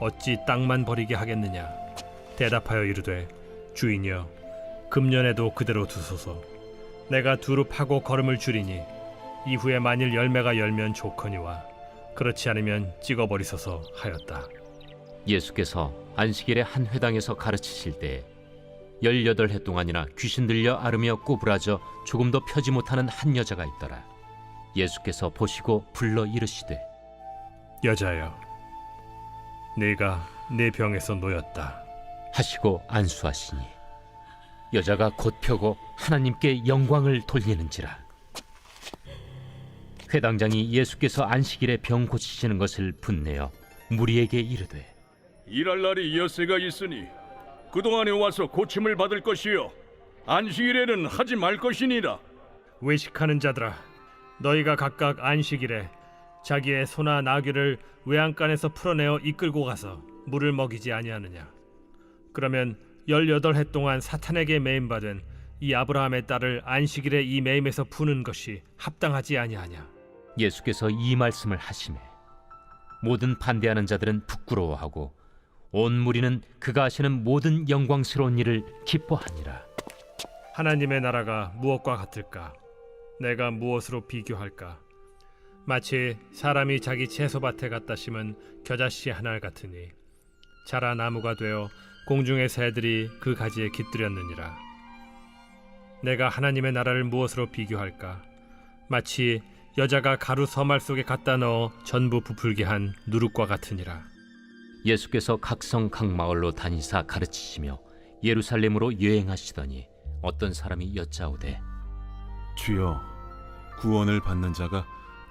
어찌 땅만 버리게 하겠느냐? 대답하여 이르되 주인이여 금년에도 그대로 두소서. 내가 두루 파고 걸음을 줄이니 이후에 만일 열매가 열면 좋거니와 그렇지 않으면 찍어버리소서 하였다. 예수께서 안식일에 한 회당에서 가르치실 때 열여덟 해 동안이나 귀신 들려 앓으며 구부라져 조금도 펴지 못하는 한 여자가 있더라. 예수께서 보시고 불러 이르시되 여자여, 네가 내 병에서 놓였다. 하시고 안수하시니 여자가 곧 펴고 하나님께 영광을 돌리는지라. 회당장이 예수께서 안식일에 병 고치시는 것을 분내어 무리에게 이르되 일할 날이 엿새가 있으니 그동안에 와서 고침을 받을 것이요. 안식일에는 하지 말 것이니라. 외식하는 자들아, 너희가 각각 안식일에 자기의 소나 나귀를 외양간에서 풀어내어 이끌고 가서 물을 먹이지 아니하느냐? 그러면 열여덟 해 동안 사탄에게 매임받은 이 아브라함의 딸을 안식일에 이 매임에서 푸는 것이 합당하지 아니하냐? 예수께서 이 말씀을 하심에 모든 반대하는 자들은 부끄러워하고 온 무리는 그가 하시는 모든 영광스러운 일을 기뻐하니라 하나님의 나라가 무엇과 같을까? 내가 무엇으로 비교할까? 마치 사람이 자기 채소밭에 갖다 심은 겨자씨 하나 같으니 자라 나무가 되어 공중의 새들이 그 가지에 깃들였느니라. 내가 하나님의 나라를 무엇으로 비교할까? 마치 여자가 가루 서말 속에 갖다 넣어 전부 부풀게 한 누룩과 같으니라. 예수께서 각성 각 마을로 다니사 가르치시며 예루살렘으로 여행하시더니 어떤 사람이 여짜오되 주여, 구원을 받는 자가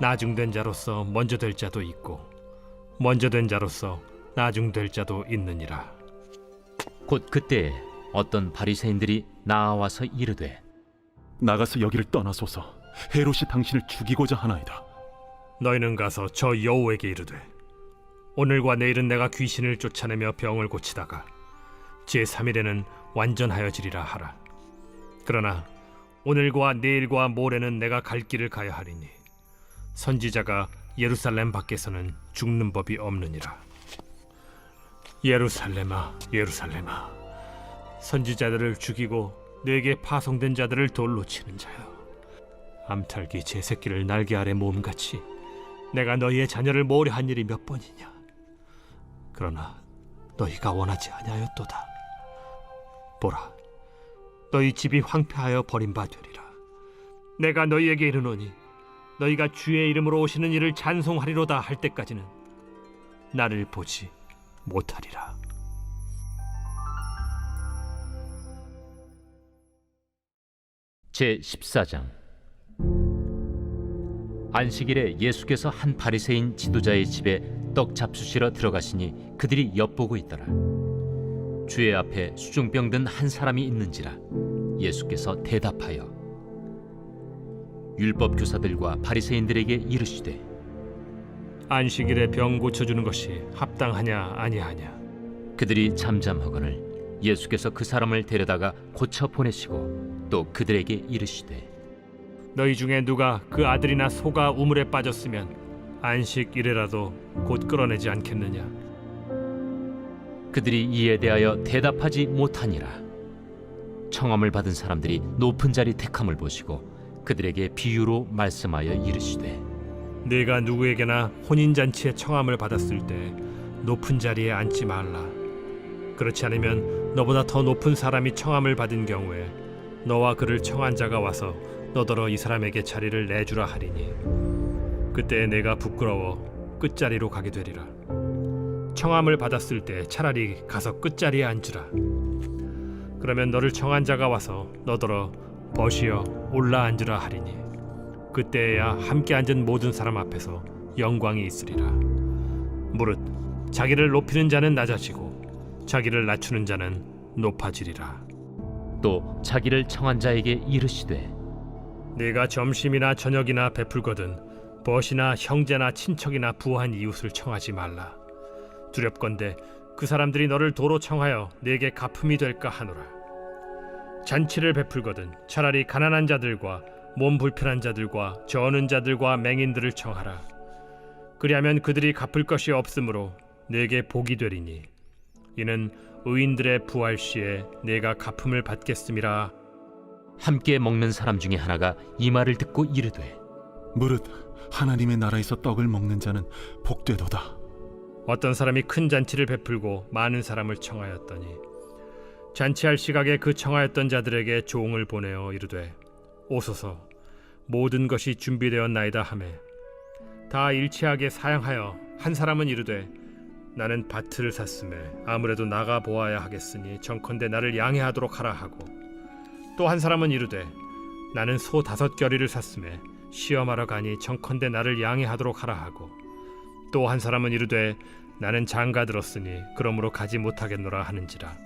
나중된 자로서 먼저 될 자도 있고 먼저 된 자로서 나중될 자도 있느니라 곧 그때 어떤 바리새인들이 나와서 이르되 나가서 여기를 떠나소서. 헤롯이 당신을 죽이고자 하나이다. 너희는 가서 저 여호에게 이르되 오늘과 내일은 내가 귀신을 쫓아내며 병을 고치다가 제 3일에는 완전하여지리라 하라 그러나 오늘과 내일과 모레는 내가 갈 길을 가야 하리니 선지자가 예루살렘 밖에서는 죽는 법이 없느니라. 예루살렘아 예루살렘아 선지자들을 죽이고 내게 파송된 자들을 돌로 치는 자여 암탉이 제 새끼를 날개 아래 몸같이 내가 너희의 자녀를 모려한 일이 몇 번이냐? 그러나 너희가 원하지 아니하였도다. 보라 너희 집이 황폐하여 버림받으리라. 내가 너희에게 이르노니 너희가 주의 이름으로 오시는 일을 찬송하리로다 할 때까지는 나를 보지 못하리라. 제 14장 안식일에 예수께서 한 바리새인 지도자의 집에 떡 잡수시러 들어가시니 그들이 엿보고 있더라. 주의 앞에 수중병 든 한 사람이 있는지라 예수께서 대답하여 율법 교사들과 바리새인들에게 이르시되 안식일에 병 고쳐 주는 것이 합당하냐 아니하냐? 그들이 잠잠하거늘 예수께서 그 사람을 데려다가 고쳐 보내시고 또 그들에게 이르시되 너희 중에 누가 그 아들이나 소가 우물에 빠졌으면 안식일에라도 곧 끌어내지 않겠느냐? 그들이 이에 대하여 대답하지 못하니라. 청함을 받은 사람들이 높은 자리 택함을 보시고 그들에게 비유로 말씀하여 이르시되 네가 누구에게나 혼인 잔치에 청함을 받았을 때 높은 자리에 앉지 말라. 그렇지 않으면 너보다 더 높은 사람이 청함을 받은 경우에 너와 그를 청한 자가 와서 너더러 이 사람에게 자리를 내주라 하리니 그때 내가 부끄러워 끝자리로 가게 되리라. 청함을 받았을 때 차라리 가서 끝자리에 앉으라. 그러면 너를 청한 자가 와서 너더러 벗이여 올라 앉으라 하리니 그때야 함께 앉은 모든 사람 앞에서 영광이 있으리라. 무릇 자기를 높이는 자는 낮아지고 자기를 낮추는 자는 높아지리라. 또 자기를 청한 자에게 이르시되 네가 점심이나 저녁이나 베풀거든 벗이나 형제나 친척이나 부한 이웃을 청하지 말라. 두렵건대 그 사람들이 너를 도로 청하여 네게 가품이 될까 하노라 잔치를 베풀거든 차라리 가난한 자들과 몸 불편한 자들과 저는 자들과 맹인들을 청하라 그리하면 그들이 갚을 것이 없으므로 네게 복이 되리니 이는 의인들의 부활 시에 네가 가품을 받겠음이라 함께 먹는 사람 중에 하나가 이 말을 듣고 이르되 무릇 하나님의 나라에서 떡을 먹는 자는 복되도다. 어떤 사람이 큰 잔치를 베풀고 많은 사람을 청하였더니 잔치할 시각에 그 청하였던 자들에게 종을 보내어 이르되 오소서 모든 것이 준비되었나이다 하매 다 일치하게 사양하여 한 사람은 이르되 나는 밭을 샀음에 아무래도 나가 보아야 하겠으니 정컨대 나를 양해하도록 하라 하고 또 한 사람은 이르되 나는 소 다섯 겨리를 샀음에 시험하러 가니 정컨대 나를 양해하도록 하라 하고 또 한 사람은 이르되 나는 장가 들었으니 그러므로 가지 못하겠노라 하는지라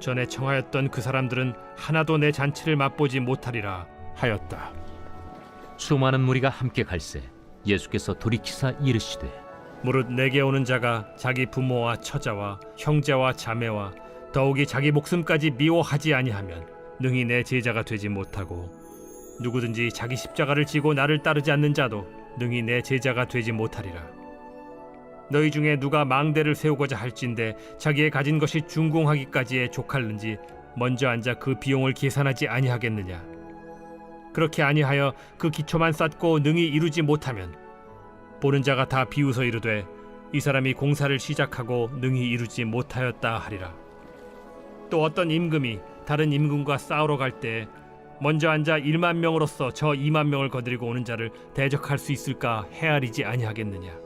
전에 청하였던 그 사람들은 하나도 내 잔치를 맛보지 못하리라 하였다. 수많은 무리가 함께 갈새 예수께서 돌이키사 이르시되 무릇 내게 오는 자가 자기 부모와 처자와 형제와 자매와 더욱이 자기 목숨까지 미워하지 아니하면 능히 내 제자가 되지 못하고 누구든지 자기 십자가를 지고 나를 따르지 않는 자도 능히 내 제자가 되지 못하리라. 너희 중에 누가 망대를 세우고자 할진대 자기의 가진 것이 준공하기까지에 족할는지 먼저 앉아 그 비용을 계산하지 아니하겠느냐. 그렇게 아니하여 그 기초만 쌓고 능히 이루지 못하면 보는 자가 다 비웃어 이르되 이 사람이 공사를 시작하고 능히 이루지 못하였다 하리라. 또 어떤 임금이 다른 임금과 싸우러 갈 때 먼저 앉아 1만 명으로서 저 2만 명을 거느리고 오는 자를 대적할 수 있을까 헤아리지 아니하겠느냐.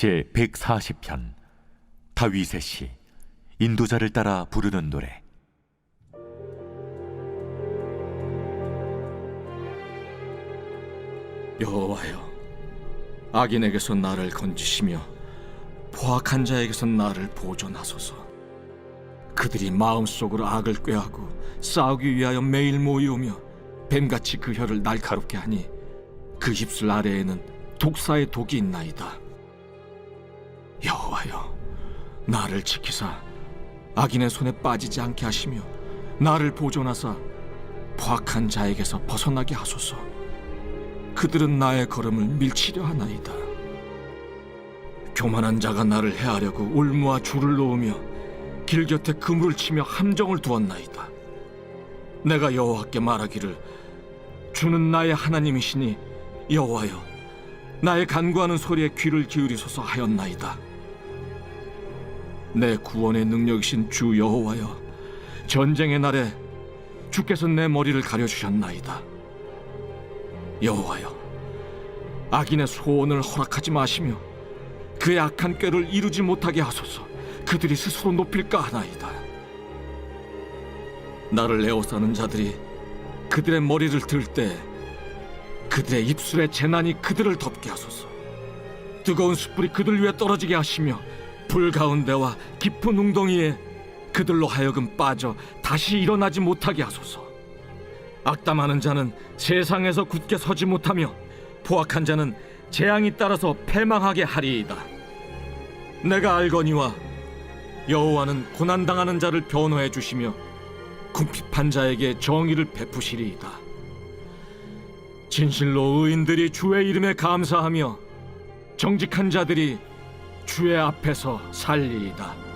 제 140편 다윗의 시 인도자를 따라 부르는 노래 여호와여 악인에게서 나를 건지시며 포악한 자에게서 나를 보존하소서 그들이 마음속으로 악을 꾀하고 싸우기 위하여 매일 모이오며 뱀같이 그 혀를 날카롭게 하니 그 입술 아래에는 독사의 독이 있나이다. 여호와여, 나를 지키사 악인의 손에 빠지지 않게 하시며 나를 보존하사 포악한 자에게서 벗어나게 하소서. 그들은 나의 걸음을 밀치려 하나이다. 교만한 자가 나를 해하려고 울무와 줄을 놓으며 길 곁에 그물을 치며 함정을 두었나이다. 내가 여호와께 말하기를 주는 나의 하나님이시니 여호와여 나의 간구하는 소리에 귀를 기울이소서 하였나이다. 내 구원의 능력이신 주 여호와여 전쟁의 날에 주께서 내 머리를 가려 주셨나이다. 여호와여 악인의 소원을 허락하지 마시며 그의 악한 꾀를 이루지 못하게 하소서. 그들이 스스로 높일까 하나이다. 나를 에워싸는 자들이 그들의 머리를 들 때 그들의 입술의 재난이 그들을 덮게 하소서. 뜨거운 숯불이 그들 위에 떨어지게 하시며 불 가운데와 깊은 웅덩이에 그들로 하여금 빠져 다시 일어나지 못하게 하소서. 악담하는 자는 세상에서 굳게 서지 못하며 포악한 자는 재앙이 따라서 패망하게 하리이다. 내가 알거니와 여호와는 고난 당하는 자를 변호해 주시며 궁핍한 자에게 정의를 베푸시리이다. 진실로 의인들이 주의 이름에 감사하며 정직한 자들이 주의 앞에서 살리이다.